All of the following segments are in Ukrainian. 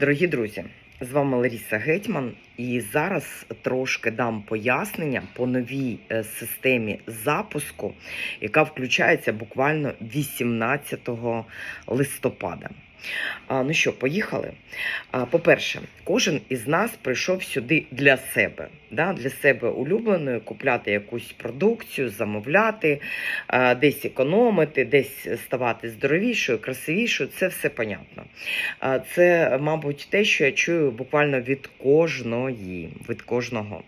Дорогі друзі, з вами Ларіса Гетьман, і зараз трошки дам пояснення по новій е, системі запуску, яка включається буквально 18 листопада. А, ну що, поїхали? А, по-перше, кожен із нас прийшов сюди для себе, да, для себе улюбленою, купляти якусь продукцію, замовляти, а, десь економити, десь ставати здоровішою, красивішою. Це все понятно. А, Це, мабуть, те, що я чую буквально від кожної, від кожного.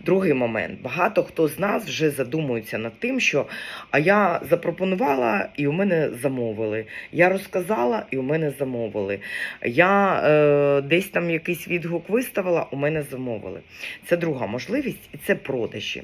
Другий момент. Багато хто з нас вже задумується над тим, що а я запропонувала і у мене замовили. Я розказала і у мене замовили. Я е, десь там якийсь відгук виставила, у мене замовили. Це друга можливість, і це продажі.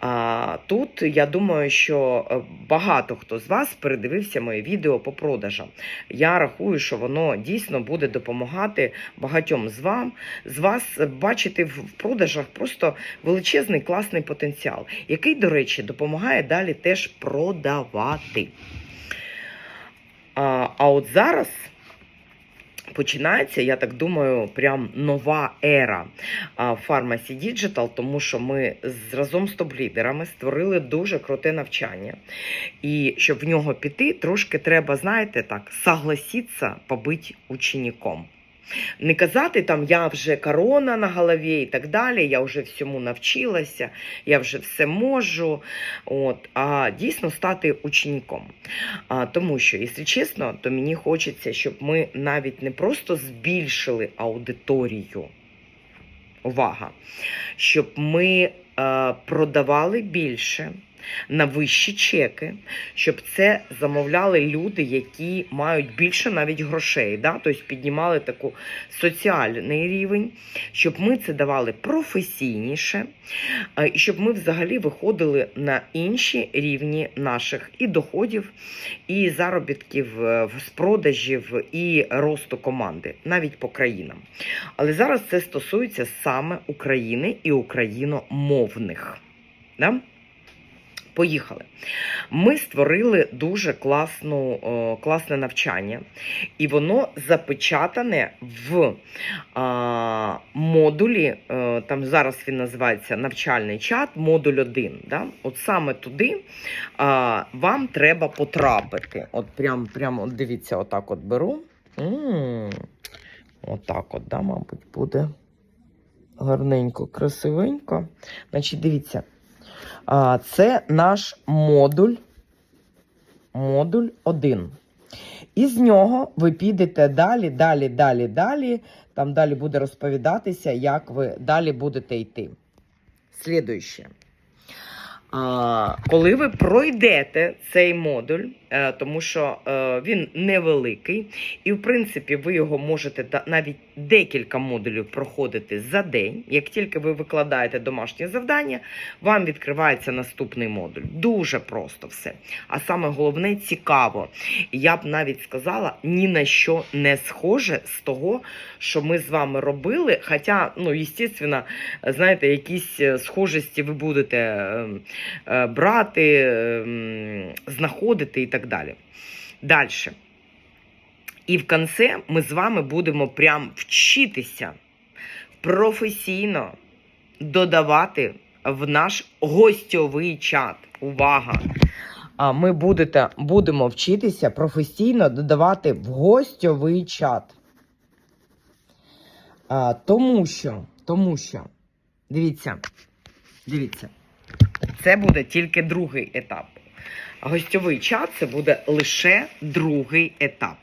А, тут я думаю, що е, багато хто з вас передивився моє відео по продажам. Я рахую, що воно дійсно буде допомагати багатьом з вам з вас бачити в продажах просто величезний класний потенціал, який, до речі, допомагає далі теж продавати. А, а от зараз. Починається, я так думаю, прям нова ера фармасі Digital, тому що ми разом з топ-лідерами створили дуже круте навчання. І щоб в нього піти, трошки треба, знаєте, так, согласитися побити учеником. Не казати там я вже корона на голові і так далі, я вже всьому навчилася, я вже все можу. От, а дійсно стати учеником. А, тому що, якщо чесно, то мені хочеться, щоб ми навіть не просто збільшили аудиторію. Увага! Щоб ми е, продавали більше на вищі чеки, щоб це замовляли люди, які мають більше навіть грошей, да? тобто піднімали таку соціальний рівень, щоб ми це давали професійніше, е, і щоб ми взагалі виходили на інші рівні наших і доходів, і заробітків е, з продажів, і росту команди, навіть по країнам. Але зараз це стосується саме України і україномовних. Да? Поїхали. Ми створили дуже класну, о, класне навчання, і воно запечатане в а, модулі. е, там зараз він називається навчальний чат, модуль 1. Да? От саме туди а, вам треба потрапити. От прям, прям от дивіться, отак от беру. м Отак от, да, мабуть, буде гарненько, красивенько. Значить, дивіться. Це наш модуль, модуль 1. Із нього ви підете далі, далі, далі, далі. Там далі буде розповідатися, як ви далі будете йти. Слідуюче. А, коли ви пройдете цей модуль, е, тому що е, він невеликий, і в принципі ви його можете навіть декілька модулів проходити за день. Як тільки ви викладаєте домашнє завдання, вам відкривається наступний модуль. Дуже просто все. А саме головне цікаво. Я б навіть сказала, ні на що не схоже з того, що ми з вами робили. Хоча, ну, звісно, знаєте, якісь е, схожості ви будете е, е, брати, е, знаходити і так далі. Далі. І в кінці ми з вами будемо прям вчитися професійно додавати в наш гостьовий чат. Увага! Ми будете, будемо вчитися професійно додавати в гостьовий чат. Тому що, тому що, дивіться, дивіться, це буде тільки другий етап. Гостьовий чат це буде лише другий етап.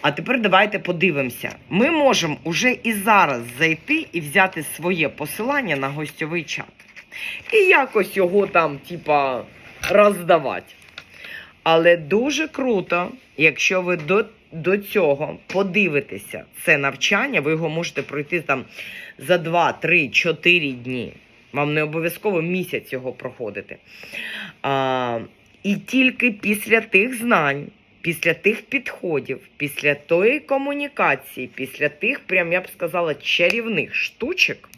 А тепер давайте подивимося. Ми можемо уже і зараз зайти і взяти своє посилання на гостьовий чат. І якось його там, типа, роздавати. Але дуже круто, якщо ви до, до цього подивитеся це навчання, ви його можете пройти там за 2, 3, 4 дні. Вам не обов'язково місяць його проходити. А, і тільки після тих знань, після тих підходів, після тої комунікації, після тих, прям я б сказала, чарівних штучок,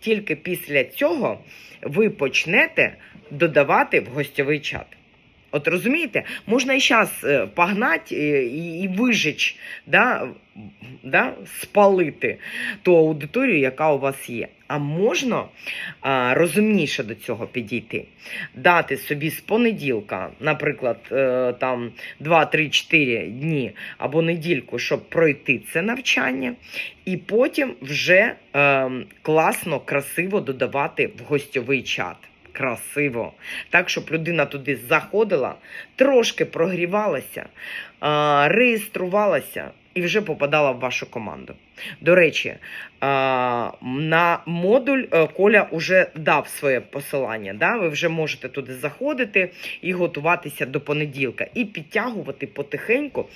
тільки після цього ви почнете додавати в гостьовий чат. От розумієте, можна і зараз погнати е, і, і вижечь, да, да, спалити ту аудиторію, яка у вас є. А можна а, розумніше до цього підійти, дати собі з понеділка, наприклад, е, там 2-3-4 дні або недільку, щоб пройти це навчання, і потім вже е, класно, красиво додавати в гостьовий чат. Красиво. Так, щоб людина туди заходила, трошки прогрівалася, реєструвалася і вже попадала в вашу команду. До речі, на модуль е, Коля вже дав своє посилання. Да? Ви вже можете туди заходити і готуватися до понеділка, і підтягувати потихеньку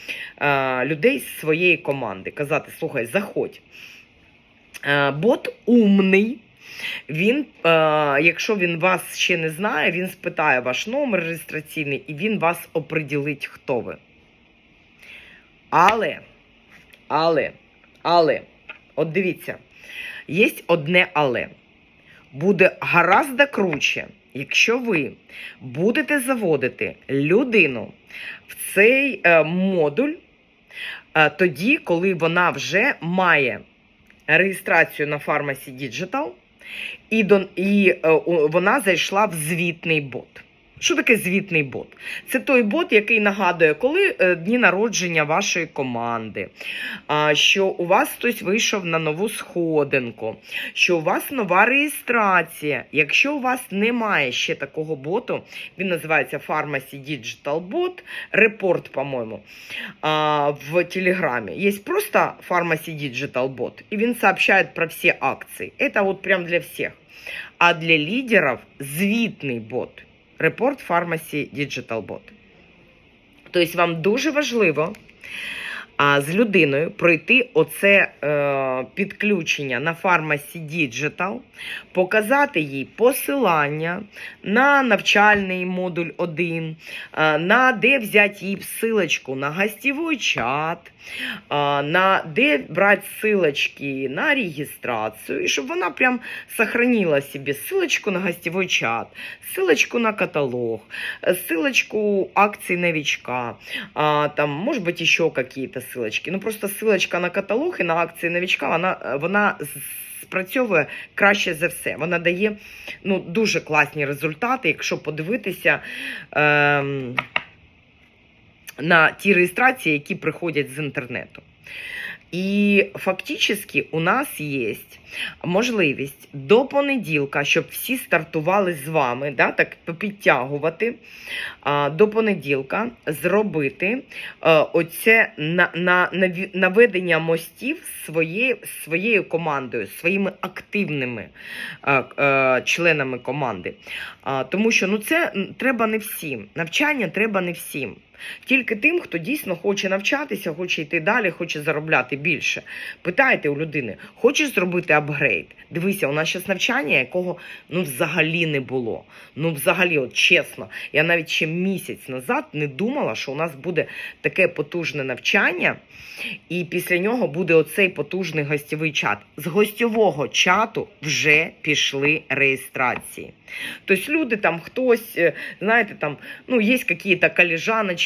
людей з своєї команди. Казати: слухай, заходь. Е, Бот умний. Він, е, якщо він вас ще не знає, він спитає ваш номер реєстраційний і він вас оприділить, хто ви. Але, але, але, от дивіться, є одне але. Буде гаразд круче, якщо ви будете заводити людину в цей е, модуль е, тоді, коли вона вже має реєстрацію на Pharmacy Digital, і, до, і е, вона зайшла в звітний бот. Що таке звітний бот? Це той бот, який нагадує, коли е, дні народження вашої команди, що у вас хтось вийшов на нову сходинку, що у вас нова реєстрація. Якщо у вас немає ще такого боту, він називається Pharmacy Digital Bot, репорт, по-моєму, в Телеграме. Есть просто Pharmacy Digital Bot, и він сообщает про все акции. Это вот прям для всех. А для лидеров звітний бот. Репорт Pharmacy Digital Bot. Тобто вам дуже важливо а, з людиною пройти оце е, підключення на Pharmacy Digital, показати їй посилання на навчальний модуль 1, е, на де взяти їй ссылочку на гостєвий чат, е, на де брати ссылочки на реєстрацію, і щоб вона прям сохранила собі ссылочку на гостєвий чат, ссылочку на каталог, э, ссылочку акций новичка, а, там, может быть, еще какие-то ссылочки. Ну, просто ссылочка на каталог і на акції новічка, вона, е, вона спрацьовує краще за все. Вона дає ну, дуже класні результати, якщо подивитися. Ем, на ті реєстрації, які приходять з інтернету. І фактично у нас є можливість до понеділка, щоб всі стартували з вами, да, так підтягувати до понеділка, зробити а, оце на, на, наведення мостів своєю, своєю командою, своїми активними а, а, членами команди. Тому що ну, це треба не всім. Навчання треба не всім. Тільки тим, хто дійсно хоче навчатися, хоче йти далі, хоче заробляти більше. Питайте у людини, хочеш зробити апгрейд? Дивися, у нас зараз навчання, якого ну взагалі не було. Ну, взагалі, от чесно, я навіть ще місяць назад не думала, що у нас буде таке потужне навчання, і після нього буде оцей потужний гостєвий чат. З гостьового чату вже пішли реєстрації. Тобто люди там хтось, е, знаєте, там ну, є якісь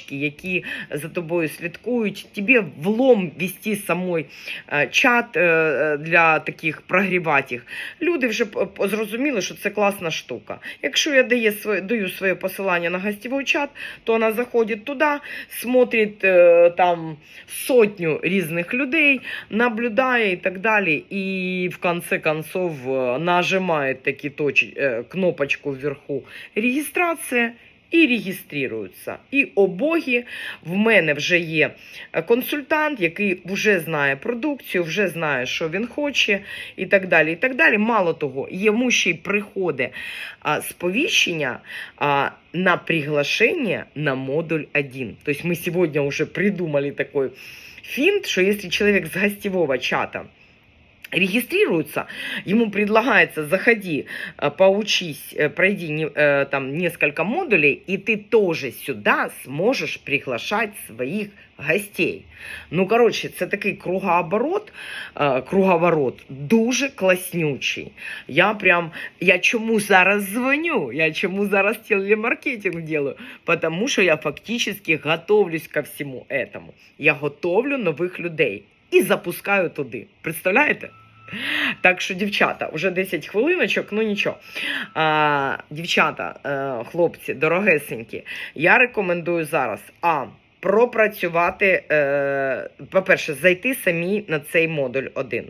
колежаночки, які за тобою слідкують. Тобі влом вести самой е, чат е, для таких прогріватів. Люди вже зрозуміли, що це класна штука. Якщо я даю своє, даю своє посилання на гостєвий чат, то вона заходить туди, смотрить е, там сотню різних людей, наблюдає і так далі. І в конце концов нажимає такі точки, кнопочку вверху реєстрація. І реєструються. І обогі в мене вже є е, консультант, який вже знає продукцію, вже знає, що він хоче, і так далі. І так далі. Мало того, йому ще й приходить а, сповіщення а, на приглашение на модуль 1. То есть мы сегодня уже придумали такой финт, что если человек с гостевого чата регистрируется, ему предлагается, заходи, э, поучись, э, пройди э, там несколько модулей, и ты тоже сюда сможешь приглашать своих гостей. Ну, коротше, це такий кругооборот, круговорот, дуже класнючий. Я прям, я чому зараз дзвоню? Я чому зараз телемаркетинг делаю? Потому що я фактически готовлюсь ко всему этому. Я готовлю нових людей і запускаю туди. Представляєте? Так що, дівчата, вже 10 хвилиночок, ну нічого. А, дівчата, е, хлопці, дорогесенькі, я рекомендую зараз А. Пропрацювати, е, по-перше, зайти самі на цей модуль один.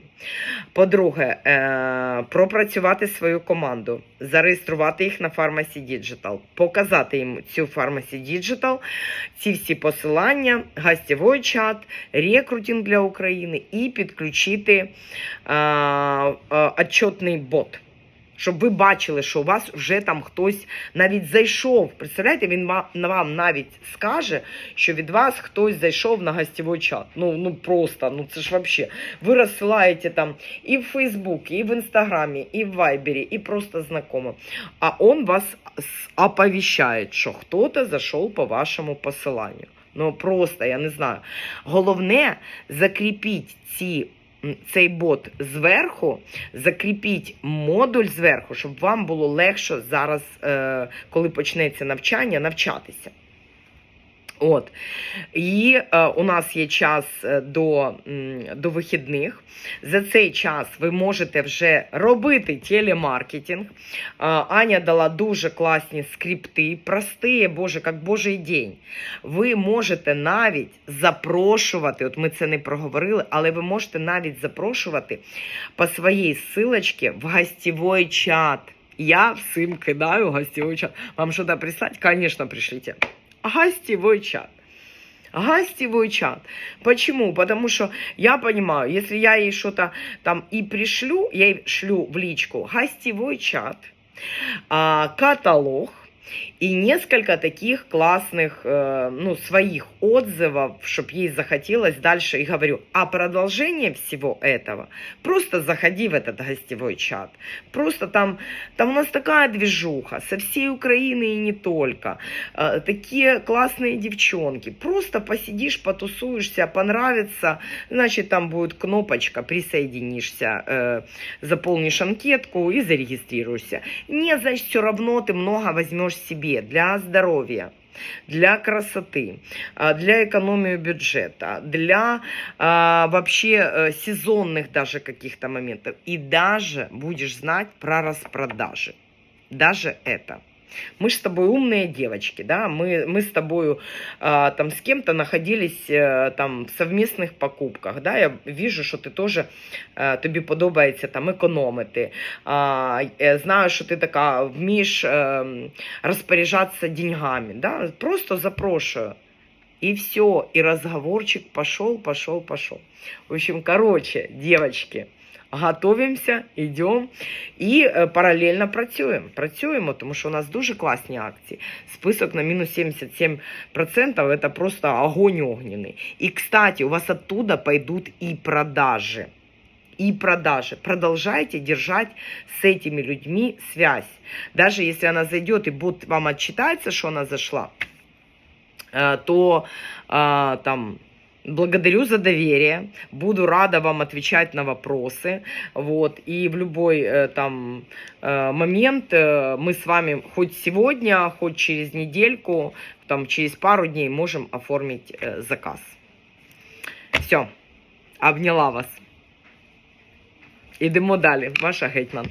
По-друге, е, пропрацювати свою команду, зареєструвати їх на Pharmacy Digital, показати їм цю Pharmacy Digital, ці всі посилання, гостєвий чат, рекрутинг для України і підключити е, отчетний бот. Щоб ви бачили, що у вас вже там хтось навіть зайшов. Представляєте, він вам навіть скаже, що від вас хтось зайшов на гостєвий чат. Ну, ну просто, ну це ж вообще. Ви розсилаєте там і в Фейсбуці, і в Інстаграмі, і в Вайбері, і просто знайомим. А он вас оповіщає, що хтось зайшов по вашому посиланню. Ну просто я не знаю. Головне закріпіть ці. Цей бот зверху, закріпіть модуль зверху, щоб вам було легше зараз, е, коли почнеться навчання, навчатися. От. І е, у нас є час е, до, до вихідних. За цей час ви можете вже робити телемаркетинг. Е, Аня дала дуже класні скрипти, прості, боже, як божий день. Ви можете навіть запрошувати, от ми це не проговорили, але ви можете навіть запрошувати по своїй силочці в гостєвий чат. Я всім кидаю гостєвий чат. Вам що-то прислать? Конечно, пришлите гостевой чат. Гостевой чат. Почему? Потому что я понимаю, если я ей что-то там и пришлю, я ей шлю в личку гостевой чат, каталог и несколько таких классных, э, ну, своих отзывов, чтобы ей захотелось дальше. И говорю, а продолжение всего этого, просто заходи в этот гостевой чат. Просто там, там у нас такая движуха со всей Украины и не только. Э, такие классные девчонки. Просто посидишь, потусуешься, понравится, значит, там будет кнопочка, присоединишься, э, заполнишь анкетку и зарегистрируешься. Не, значит, все равно ты много возьмешь себе для здоровья для красоты, а, для экономии бюджета, для а, вообще э, сезонных даже каких-то моментов. И даже будешь знать про распродажи. Даже это. Мы же с тобой умные девочки, да, мы, мы с тобою а, там с кем-то находились э, там в совместных покупках, да, я вижу, що ти теж е, тобі подобається там економити. А, е, знаю, що ти така вмієш е, розпоряджатися деньгами, да, просто запрошую. И все, и разговорчик пошел, пошел, пошел. В общем, короче, девочки, готовимося, йдемо і е, паралельно працюємо. Працюємо, тому що у нас дуже класні акції. Список на мінус 77% это просто огонь огненный. И, кстати, у вас оттуда пойдут и продажи. И продажи. Продолжайте держать с этими людьми связь. Даже если она зайдет и бот вам отчитается, что она зашла, э, то а, там благодарю за доверие, буду рада вам отвечать на вопросы, вот, и в любой э, там э, момент э, мы с вами хоть сегодня, хоть через недельку, там через пару дней можем оформить э, заказ. Все, обняла вас. Ідемо далі. Ваша гетьман.